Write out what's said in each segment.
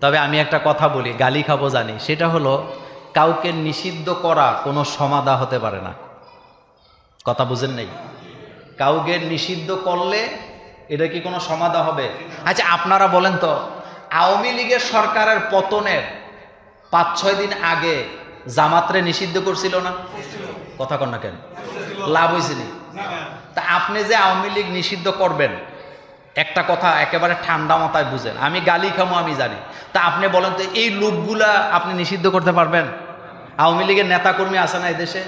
তবে আমি একটা কথা বলি, গালি খাব জানি। সেটা হলো, কাউকে নিষিদ্ধ করা কোনো সমাধা হতে পারে না। কথা বুঝেন নেই? কাউকে নিষিদ্ধ করলে এটা কি কোনো সমাধা হবে? আচ্ছা আপনারা বলেন তো, আওয়ামী লীগের সরকারের পতনের পাঁচ, ছয় দিন আগে জামাতরে নিষিদ্ধ করছিল না? কথা কন না কেন? লাভ হয়েছে তা আপনি যে আওয়ামী লীগ নিষিদ্ধ করবেন একটা কথা একেবারে ঠান্ডা মাথায় বুঝেন, আমি গালি খামো, আমি জানি। তা আপনি বলেন তো, এই লোকগুলা আপনি নিষিদ্ধ করতে পারবেন? আওয়ামী লীগের নেতাকর্মী আছে না এদেশে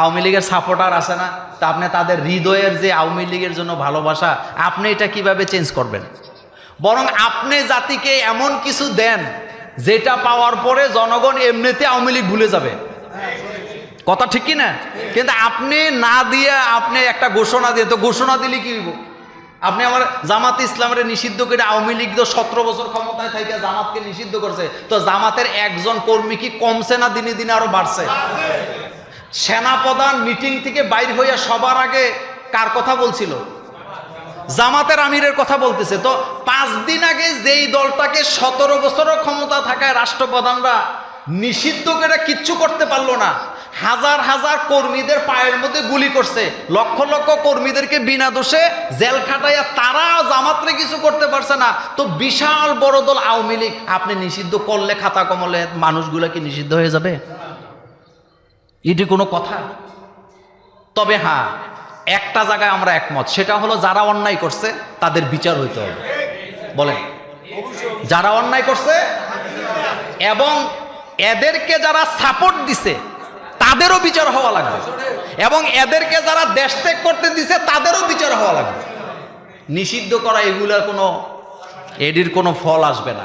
আওয়ামী লীগের সাপোর্টার আছে না? তা আপনি তাদের হৃদয়ের যে আওয়ামী লীগের জন্য ভালোবাসা, আপনি এটা কীভাবে চেঞ্জ করবেন? বরং আপনি জাতিকে এমন কিছু দেন, যেটা পাওয়ার পরে জনগণ এমনিতে আওয়ামী লীগ ভুলে যাবে। কথা ঠিক কি না কিন্তু আপনি না দিয়ে আপনি একটা ঘোষণা দিয়ে, তো ঘোষণা দিলে কি আপনি আমার জামাত ইসলামের নিষিদ্ধ করে আওয়ামী লীগ তো সতেরো বছর ক্ষমতায় থাকে জামাতকে নিষিদ্ধ করছে। তো জামাতের একজন কর্মী কি কমছে না দিনে দিনে আরও বাড়ছে? সেনাপ্রধান মিটিং থেকে বাইর হইয়া সবার আগে কার কথা বলছিল? জামাতের আমিরের কথা বলতেছে। তো পাঁচ দিন আগে যেই দলটাকে সতেরো বছরও ক্ষমতা থাকায় রাষ্ট্রপ্রধানরা নিষিদ্ধ করে কিচ্ছু করতে পারল না। হাজার হাজার কর্মীদের পায়ের মধ্যে গুলি করছে। লক্ষ লক্ষ কর্মীদেরকে বিনা দোষে জেল খাটাইয়া তারা জামাতরে কিছু করতে পারছে না। তো বিশাল বড় দল আওয়ামী লীগ, আপনি নিষিদ্ধ করলে খাতা কমলে মানুষগুলা কি নিষিদ্ধ হয়ে যাবে? এটি কোনো কথা? তবে হ্যাঁ একটা জায়গায় আমরা একমত, সেটা হলো যারা অন্যায় করছে, তাদের বিচার হইতে হবে। বলেন। যারা অন্যায় করছে এবং এদেরকে যারা সাপোর্ট দিছে তাদেরও বিচার হওয়া লাগবে। এবং এদেরকে যারা দেশ ত্যাগ করতে দিছে, তাদেরও বিচার হওয়া লাগবে। নিষিদ্ধ করা এগুলার কোনো, এডির কোনো ফল আসবে না।